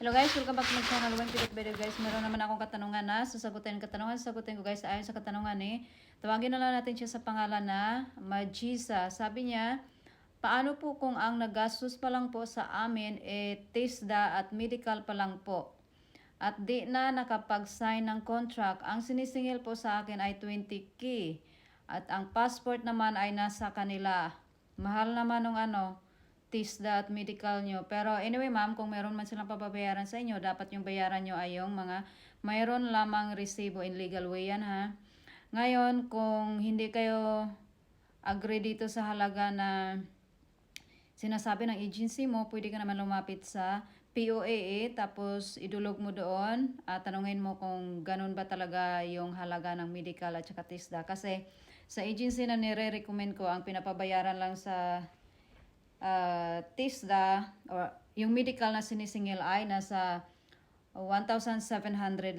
Hello guys, welcome back to my channel. One Pilot Video guys. Meron naman akong katanungan na sasagutin katanungan. Sasagutin ko guys ayon sa katanungan eh. Tawagin na lang natin siya sa pangalan na Majisa. Sabi niya, paano po kung ang nagastos pa lang po sa amin eh TISDA at medical pa lang po? At di na nakapag-sign ng contract. Ang sinisingil po sa akin ay 20k. At ang passport naman ay nasa kanila. Mahal naman ng ano, TISDA at medical nyo. Pero anyway ma'am, kung meron man silang papabayaran sa inyo, dapat yung bayaran nyo ay yung mga mayroon lamang resibo in legal way yan ha. Ngayon, kung hindi kayo agree dito sa halaga na sinasabi ng agency mo, pwede ka naman lumapit sa POAA tapos idulog mo doon at tanungin mo kung ganun ba talaga yung halaga ng medical at saka TISDA. Kasi sa agency na nire-recommend ko, ang pinapabayaran lang sa uh, TISDA or yung medical na sinisingil ay nasa 1,700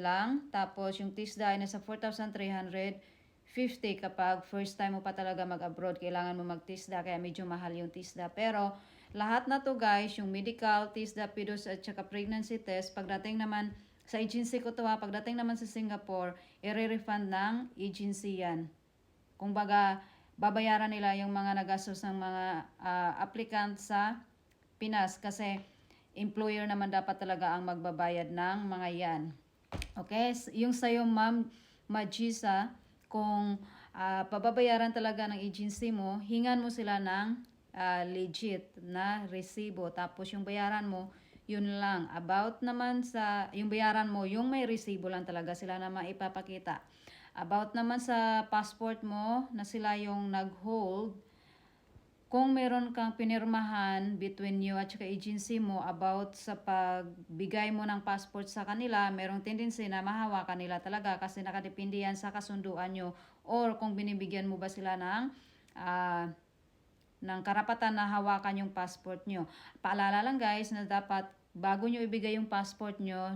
lang. Tapos yung TISDA ay nasa 4,350 kapag first time mo pa talaga mag-abroad. Kailangan mo mag-TISDA kaya medyo mahal yung TISDA. Pero lahat na to guys, yung medical, TISDA, PIDOS at saka pregnancy test, pagdating naman sa agency ko to ha, pagdating naman sa Singapore, i-refund ng agency yan. Kung baga, babayaran nila yung mga nagastos ng mga ah, applicant sa Pinas kasi employer naman dapat talaga ang magbabayad ng mga yan. Okay? Yung sa'yo, ma'am Majisa, kung ah, pababayaran talaga ng agency mo, hingan mo sila ng ah, legit na resibo. Tapos yung bayaran mo, yun lang. About naman sa, yung bayaran mo, yung may resibo lang talaga sila na maipapakita. About naman sa passport mo, na sila yung nag-hold, kung meron kang pinirmahan between you at saka agency mo about sa pagbigay mo ng passport sa kanila, merong tendency na mahawakan nila talaga kasi nakadepende yan sa kasunduan nyo or kung binibigyan mo ba sila ng ah, ng karapatan na hawakan yung passport nyo. Paalala lang guys na dapat bago nyo ibigay yung passport nyo,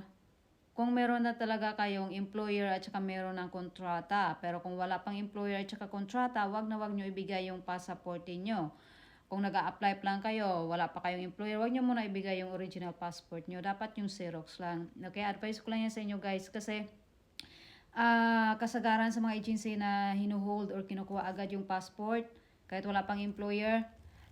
kung meron na talaga kayong employer at saka meron ng kontrata. Pero kung wala pang employer at saka kontrata, wag na wag nyo ibigay yung passport nyo. Kung nag apply lang kayo, wala pa kayong employer, wag nyo muna ibigay yung original passport nyo. Dapat yung Xerox lang. Okay, advice ko lang yan sa inyo guys kasi ah kasagaran sa mga agency na hinuhold or kinukuha agad yung passport kahit wala pang employer,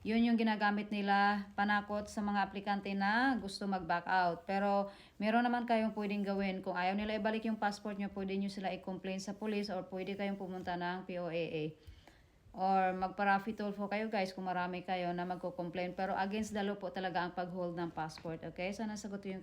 yun yung ginagamit nila panakot sa mga aplikante na gusto mag-back out. Pero meron naman kayong pwedeng gawin. Kung ayaw nila ibalik yung passport nyo, pwede nyo sila i-complain sa police or pwede kayong pumunta ng POAA. Or magpa-raffy Tulfo kayo guys kung marami kayo na magko-complain. Pero against the law po talaga ang pag-hold ng passport. Okay? Sana sagot yung